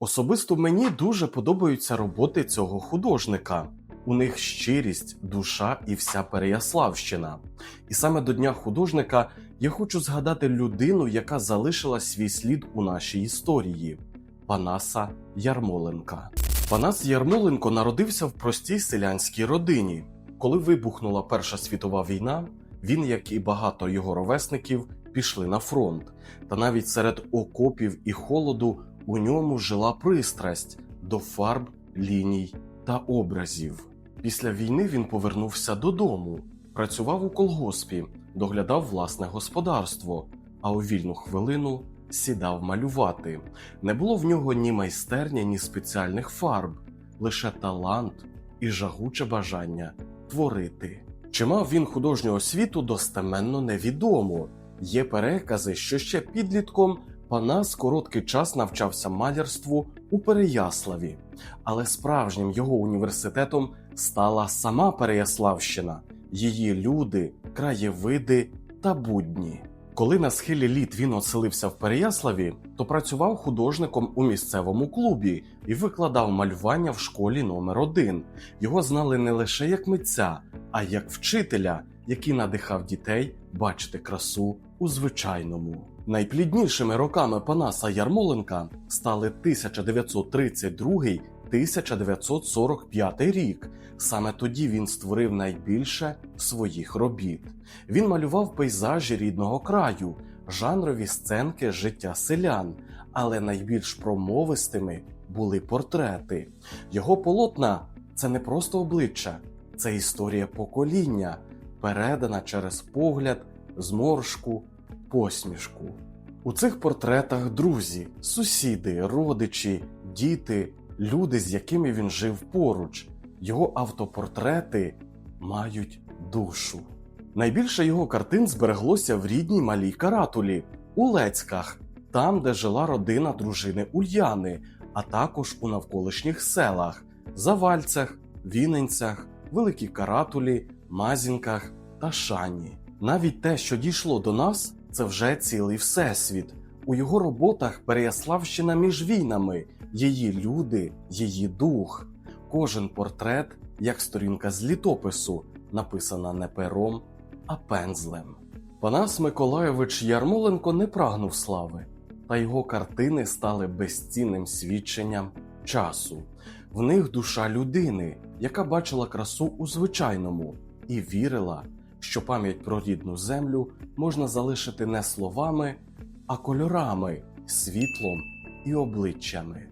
Особисто мені дуже подобаються роботи цього художника. У них щирість, душа і вся Переяславщина. І саме до Дня художника я хочу згадати людину, яка залишила свій слід у нашій історії Панаса Ярмоленка. Панас Ярмоленко народився в простій селянській родині. Коли вибухнула Перша світова війна, він, як і багато його ровесників, пішли на фронт. Та навіть серед окопів і холоду у ньому жила пристрасть до фарб, ліній та образів. Після війни він повернувся додому, працював у колгоспі, доглядав власне господарство, а у вільну хвилину сідав малювати. Не було в нього ні майстерня, ні спеціальних фарб, лише талант і жагуче бажання творити. Чи мав він художню освіту достеменно невідомо. Є перекази, що ще підлітком Панас короткий час навчався малярству у Переяславі, але справжнім його університетом стала сама Переяславщина, її люди, краєвиди та будні. Коли на схилі літ він оселився в Переяславі, то працював художником у місцевому клубі і викладав малювання в школі номер 1 Його знали не лише як митця, а як вчителя, який надихав дітей бачити красу у звичайному. Найпліднішими роками Панаса Ярмоленка стали 1932-1945 рік. Саме тоді він створив найбільше своїх робіт. Він малював пейзажі рідного краю, жанрові сценки життя селян, але найбільш промовистими були портрети. Його полотна це не просто обличчя, це історія покоління, передана через погляд, зморшку, посмішку. У цих портретах друзі, сусіди, родичі, діти, люди, з якими він жив поруч. Його автопортрети мають душу. Найбільше його картин збереглося в рідній малій Каратулі, у Лецьках, там, де жила родина дружини Ульяни, а також у навколишніх селах Завальцях, Вінницях, Великій Каратулі, Мазінках та Шані. Навіть те, що дійшло до нас, це вже цілий всесвіт. У його роботах Переяславщина між війнами, її люди, її дух. Кожен портрет, як сторінка з літопису, написана не пером, а пензлем. Панас Миколайович Ярмоленко не прагнув слави, та його картини стали безцінним свідченням часу. В них душа людини, яка бачила красу у звичайному і вірила, що пам'ять про рідну землю можна залишити не словами, а кольорами, світлом і обличчями.